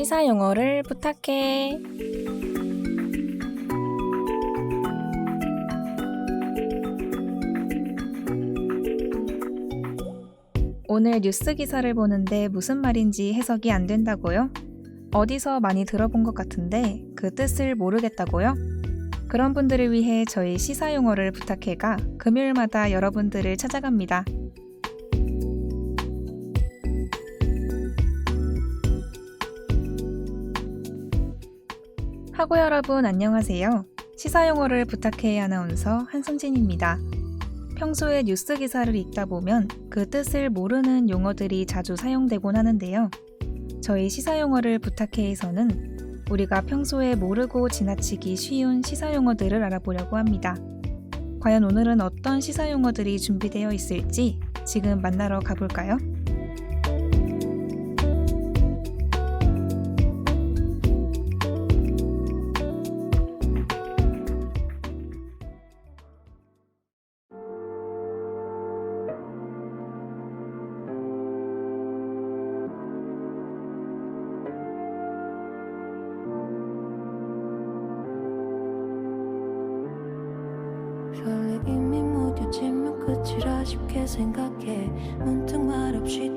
시사 영어를 부탁해. 오늘 뉴스 기사를 보는데 무슨 말인지 해석이 안 된다고요? 어디서 많이 들어본 것 같은데 그 뜻을 모르겠다고요? 그런 분들을 위해 저희 시사 용어를 부탁해가 금요일마다 여러분들을 찾아갑니다. 하고 여러분 안녕하세요. 시사 용어를 부탁해 아나운서 한선진입니다. 평소에 뉴스 기사를 읽다 보면 그 뜻을 모르는 용어들이 자주 사용되곤 하는데요. 저희 시사 용어를 부탁해에서는 우리가 평소에 모르고 지나치기 쉬운 시사 용어들을 알아보려고 합니다. 과연 오늘은 어떤 시사 용어들이 준비되어 있을지 지금 만나러 가볼까요? 생각해. 문득 말없이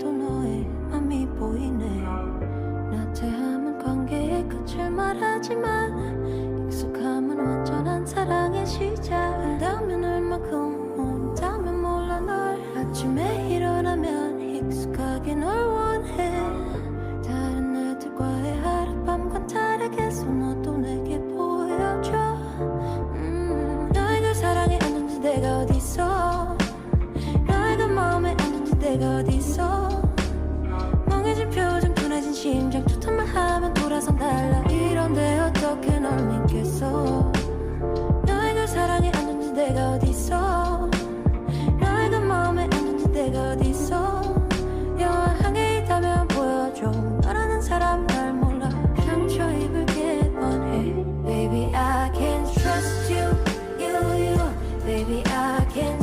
I can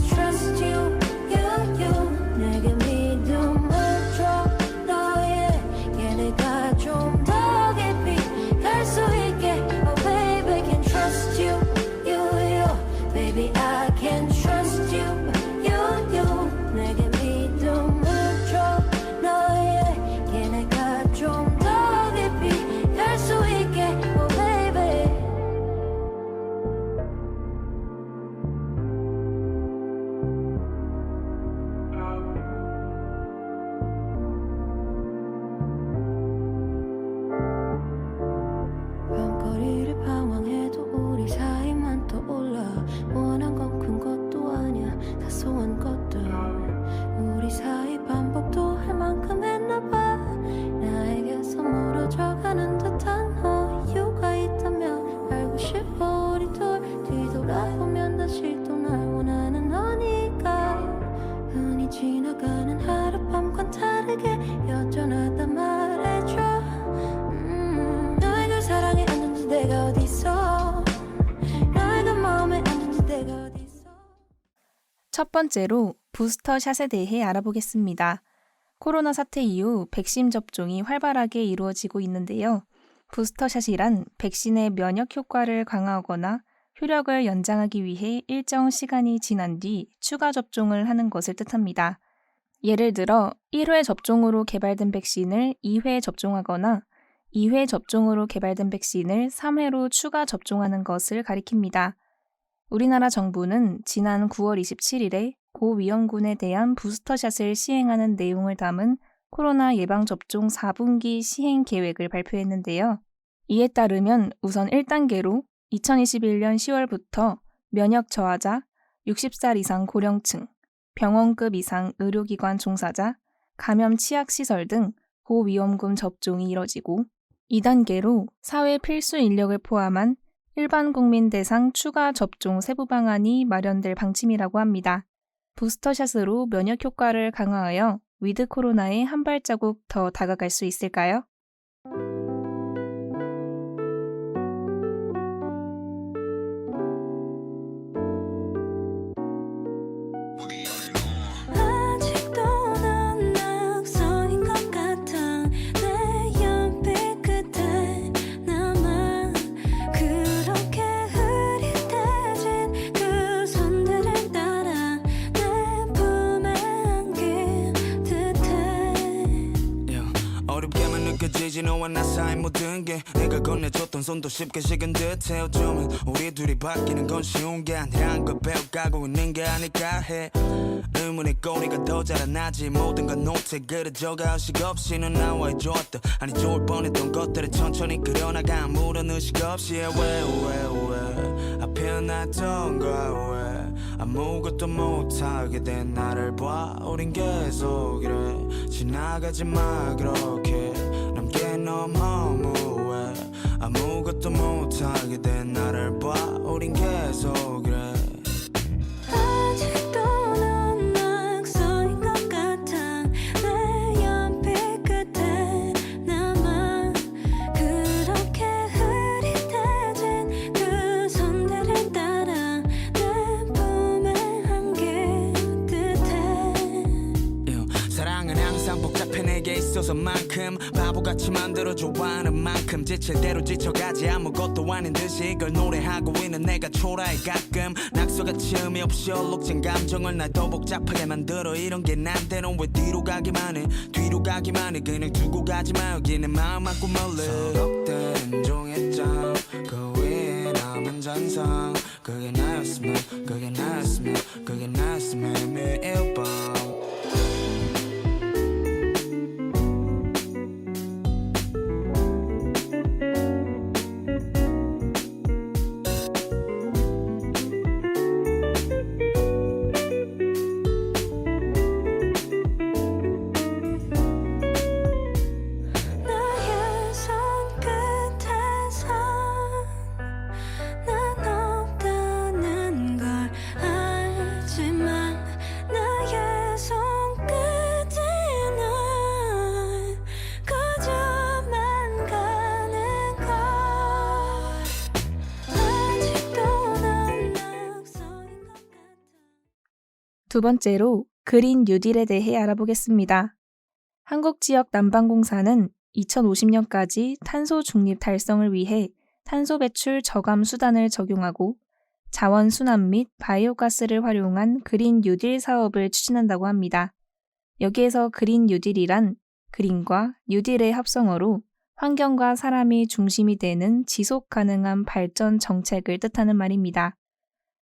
첫 번째로 부스터 샷에 대해 알아보겠습니다. 코로나 사태 이후 백신 접종이 활발하게 이루어지고 있는데요. 부스터 샷이란 백신의 면역 효과를 강화하거나 효력을 연장하기 위해 일정 시간이 지난 뒤 추가 접종을 하는 것을 뜻합니다. 예를 들어 1회 접종으로 개발된 백신을 2회 접종하거나 2회 접종으로 개발된 백신을 3회로 추가 접종하는 것을 가리킵니다. 우리나라 정부는 지난 9월 27일에 고위험군에 대한 부스터샷을 시행하는 내용을 담은 코로나 예방접종 4분기 시행 계획을 발표했는데요. 이에 따르면 우선 1단계로 2021년 10월부터 면역 저하자, 60살 이상 고령층, 병원급 이상 의료기관 종사자, 감염 취약 시설 등 고위험군 접종이 이뤄지고 2단계로 사회 필수 인력을 포함한 일반 국민 대상 추가 접종 세부 방안이 마련될 방침이라고 합니다. 부스터샷으로 면역 효과를 강화하여 위드 코로나에 한 발자국 더 다가갈 수 있을까요? 손도 쉽게 식은 듯해 어쩌면 우리 둘이 바뀌는 건 쉬운 게 아니란 걸 배워가고 있는 게 아닐까 해. 의문의 꼬리가 더 자라나지. 모든 건 노트에 그려져가 의식 없이 넌 나와의 좋았던 아니 좋을 뻔했던 것들을 천천히 그려나가 아무런 의식 없이. 왜왜왜 앞에 놨던가 왜? 아무것도 못하게 된 나를 봐. 우린 계속 이래. 지나가지 마 그렇게. 남게 너무 허무해 아무것도 못하게 된 나를 봐. 우린 계속 이래 내게 있어서만큼 바보같이 만들어 좋아하는 만큼 지칠 대로 지쳐가지 아무것도 아닌 듯이 이걸 노래하고 있는 내가 초라해 가끔 낙서같이 의미 없이 얼룩진 감정을 날 더 복잡하게 만들어 이런 게 난데 넌왜 뒤로 가기만 해? 뒤로 가기만 해? 그냥 두고 가지 마. 여기는 마음 안고 멀리. 서럽된 종 두 번째로 그린 뉴딜에 대해 알아보겠습니다. 한국 지역 난방공사는 2050년까지 탄소 중립 달성을 위해 탄소 배출 저감 수단을 적용하고 자원 순환 및 바이오가스를 활용한 그린 뉴딜 사업을 추진한다고 합니다. 여기에서 그린 뉴딜이란 그린과 뉴딜의 합성어로 환경과 사람이 중심이 되는 지속 가능한 발전 정책을 뜻하는 말입니다.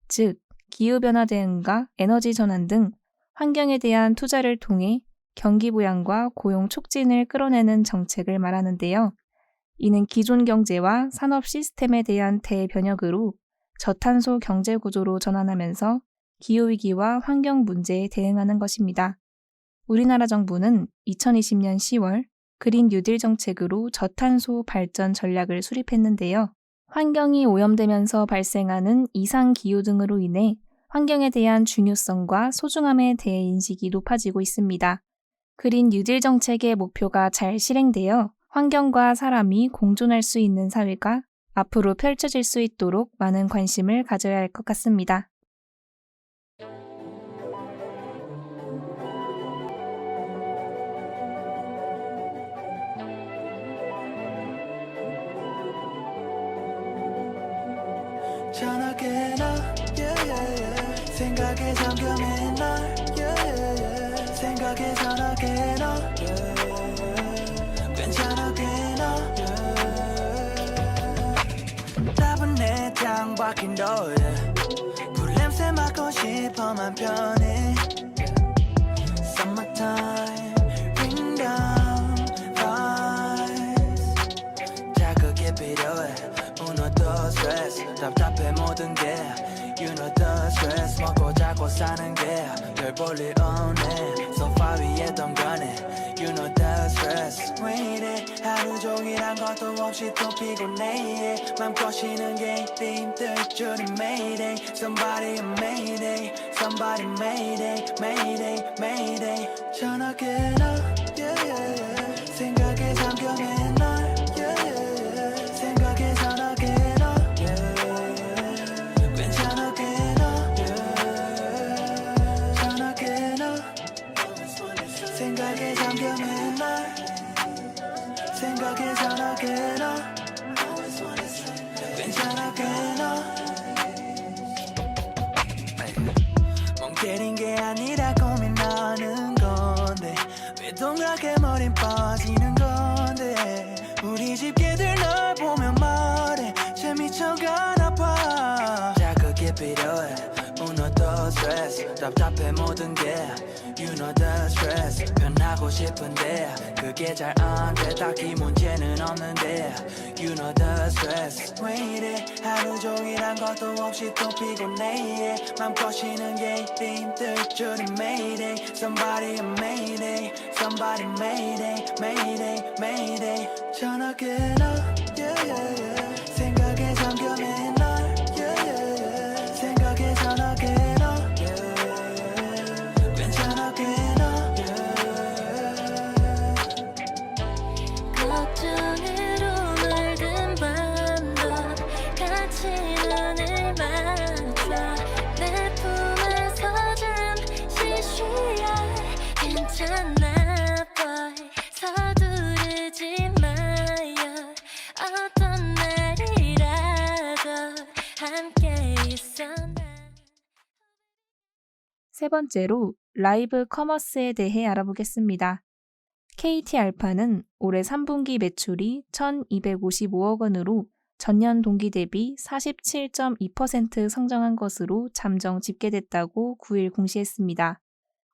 즉, 기후변화 대응과 에너지 전환 등 환경에 대한 투자를 통해 경기 부양과 고용 촉진을 끌어내는 정책을 말하는데요. 이는 기존 경제와 산업 시스템에 대한 대변혁으로 저탄소 경제 구조로 전환하면서 기후위기와 환경 문제에 대응하는 것입니다. 우리나라 정부는 2020년 10월 그린 뉴딜 정책으로 저탄소 발전 전략을 수립했는데요. 환경이 오염되면서 발생하는 이상 기후 등으로 인해 환경에 대한 중요성과 소중함에 대해 인식이 높아지고 있습니다. 그린 뉴딜 정책의 목표가 잘 실행되어 환경과 사람이 공존할 수 있는 사회가 앞으로 펼쳐질 수 있도록 많은 관심을 가져야 할 것 같습니다. 생각에 yeah, yeah. 생각에 yeah. 괜찮아게 너 yeah. 답은 내장 박힌 너의 불냄새 맡고 싶어만 편해 Summertime Bring down vibes 자극이 필요해 무너져 스트레스 답답해 모든 게 You know the stress 먹고 자고 사는 게별 볼일 없네 소파 위에 덩그러네 You know the stress 왜 이래 하루 종일 한 것도 없이 또 피곤해 맘 꼬시는 게 이리 힘들 줄은 Mayday Somebody Mayday Somebody Mayday Mayday Mayday 전화게 너 yeah, yeah, yeah. 잠겨맨 널 생각에 전화게 너 괜찮아게 너멍 때린 게 아니라 고민하는 건데 왜 동그랗게 머린 빠지는 건데 돼 우리 집 개들 널 보면 말해 재미쳐가 나 봐 자극이 필요해 무너져 스트레스 답답해 모든 게 You know the stress 변하고 싶은데 그게 잘 안 돼 딱히 문제는 없는데 You know the stress 왜 이래 하루 종일 한 것도 없이 또 피곤해 맘껏 쉬는 게 힘들 줄은 Mayday Somebody Mayday Somebody Mayday Mayday Mayday 전화해놔 yeah, yeah, yeah. 세 번째로 라이브 커머스에 대해 알아보겠습니다. KT 알파는 올해 3분기 매출이 1,255억 원으로 전년 동기 대비 47.2% 성장한 것으로 잠정 집계됐다고 9일 공시했습니다.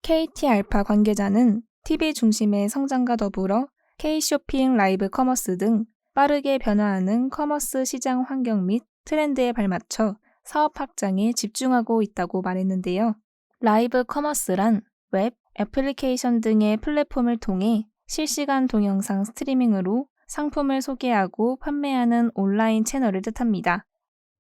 KT 알파 관계자는 TV 중심의 성장과 더불어 K쇼핑 라이브 커머스 등 빠르게 변화하는 커머스 시장 환경 및 트렌드에 발맞춰 사업 확장에 집중하고 있다고 말했는데요. 라이브 커머스란 웹, 애플리케이션 등의 플랫폼을 통해 실시간 동영상 스트리밍으로 상품을 소개하고 판매하는 온라인 채널을 뜻합니다.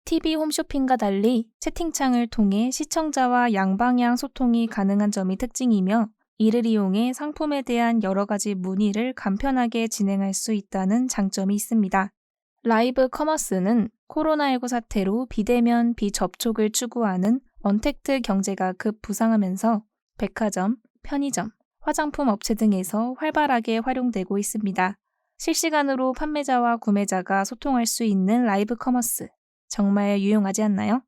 TV 홈쇼핑과 달리 채팅창을 통해 시청자와 양방향 소통이 가능한 점이 특징이며 이를 이용해 상품에 대한 여러 가지 문의를 간편하게 진행할 수 있다는 장점이 있습니다. 라이브 커머스는 코로나19 사태로 비대면 비접촉을 추구하는 언택트 경제가 급 부상하면서 백화점, 편의점, 화장품 업체 등에서 활발하게 활용되고 있습니다. 실시간으로 판매자와 구매자가 소통할 수 있는 라이브 커머스. 정말 유용하지 않나요?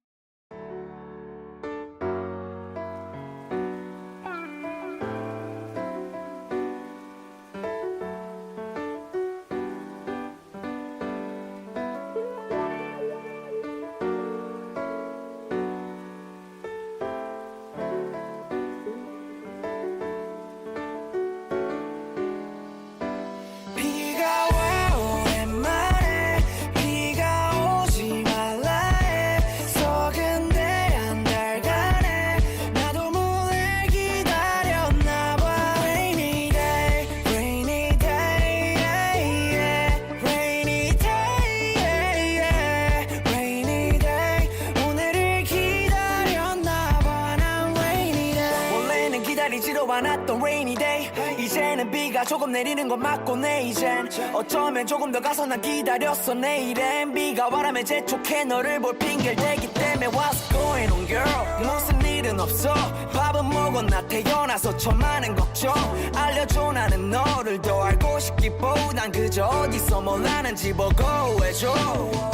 비가 조금 내리는 건 맞고네 이젠. 어쩌면 조금 더 가서 난 기다렸어 내일엔 비가 와라면 재촉해 너를 볼 핑계를 대기 때문에 What's going on girl? 무슨 일 은 없어. 밥은 먹었나 태어나서 처많은 걱정 알려줘 나는 너를 더 알고 싶기보단 그저 어디서 뭘 하는지 보고 해줘.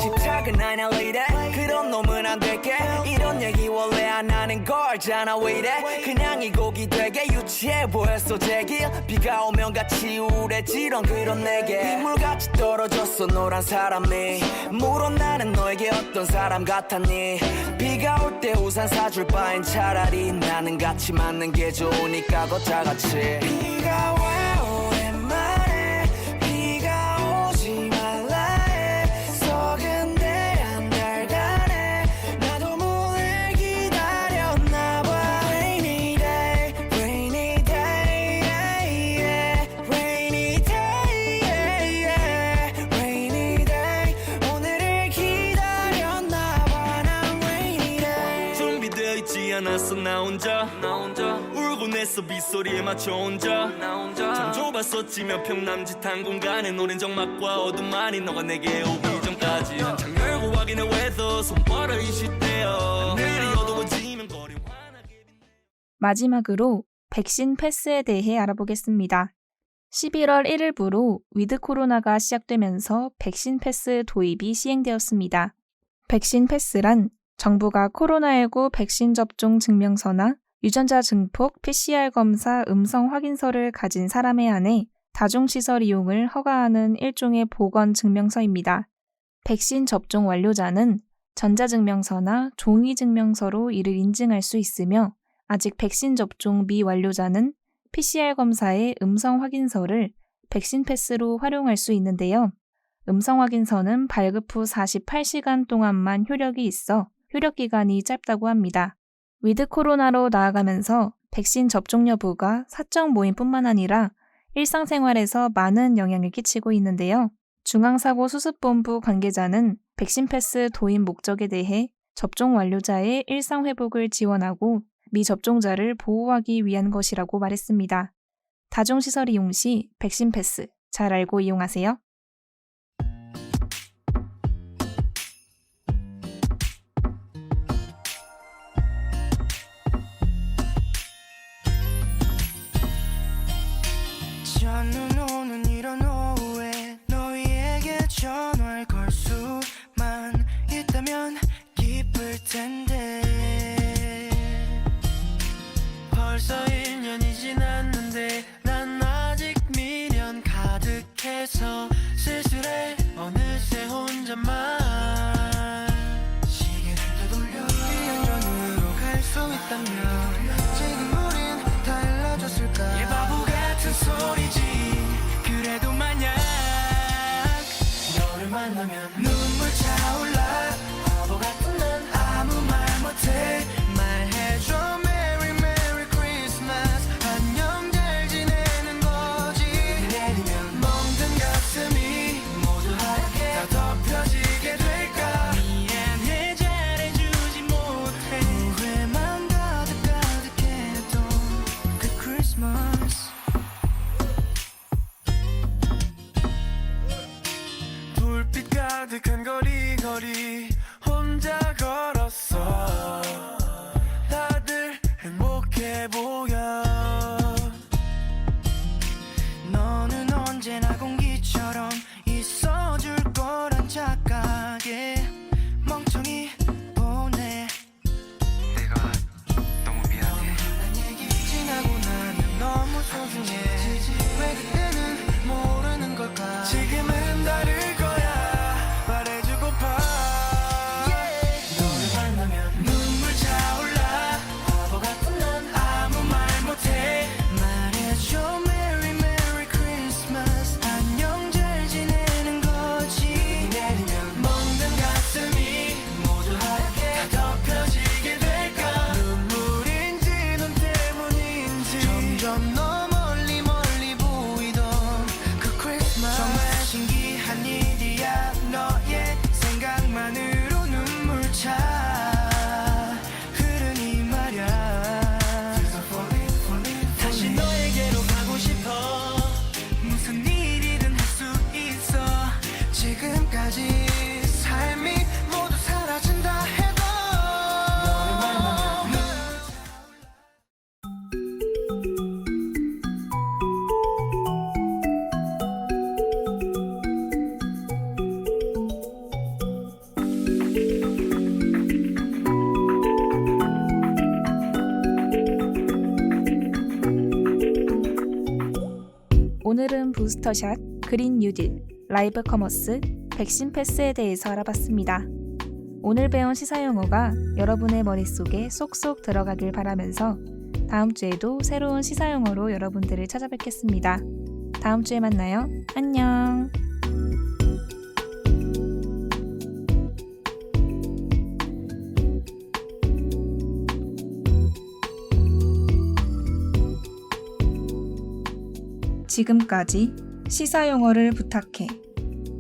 집착은 아냐 왜 이래? 그런 놈은 안 될게. 이런 얘기 원래 안 하는 걸잖아 왜 이래? 그냥 이 곡이 되게 유치해 보였어 제길. 비가 오면 같이 우울해지던 그런 내게. 빗물같이 떨어졌어 노란 사람이. 물론 나는 너에게 어떤 사람 같았니? 비가 올 때 우산 사줄 바엔 차라리 나는 같이 맞는 게 좋으니까 걷자 같이. 비가 와. 오 냈어 빗소리에 맞춰 혼자. 나 혼자. 참 좁았었지 몇 평 남짓 한 공간에 노랜 적막과 어둠만이 너가 내게 오기 전까지. 한창 열고 확인해 weather 손버릇 이 시대요 하늘이 어두워지면 거리 환하게 마지막으로 백신 패스에 대해 알아보겠습니다. 11월 1일부로 위드 코로나가 시작되면서 백신 패스 도입이 시행되었습니다. 백신 패스란 정부가 코로나19 백신 접종 증명서나 유전자 증폭 PCR 검사 음성 확인서를 가진 사람에 한해 다중시설 이용을 허가하는 일종의 보건 증명서입니다. 백신 접종 완료자는 전자증명서나 종이증명서로 이를 인증할 수 있으며 아직 백신 접종 미완료자는 PCR 검사의 음성 확인서를 백신 패스로 활용할 수 있는데요. 음성 확인서는 발급 후 48시간 동안만 효력이 있어 효력 기간이 짧다고 합니다. 위드 코로나로 나아가면서 백신 접종 여부가 사적 모임뿐만 아니라 일상생활에서 많은 영향을 끼치고 있는데요. 중앙사고수습본부 관계자는 백신 패스 도입 목적에 대해 접종 완료자의 일상 회복을 지원하고 미접종자를 보호하기 위한 것이라고 말했습니다. 다중시설 이용 시 백신 패스 잘 알고 이용하세요. 너를 만나면 눈물 차올라 불빛 가득한 거리 거리 부스터샷, 그린 뉴딜, 라이브 커머스, 백신 패스에 대해서 알아봤습니다. 오늘 배운 시사 용어가 여러분의 머릿속에 쏙쏙 들어가길 바라면서 다음 주에도 새로운 시사 용어로 여러분들을 찾아뵙겠습니다. 다음 주에 만나요. 안녕. 지금까지 시사 용어를 부탁해.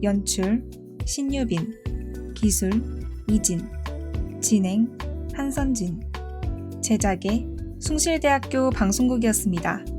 연출 신유빈, 기술 이진, 진행 한선진, 제작의 숭실대학교 방송국이었습니다.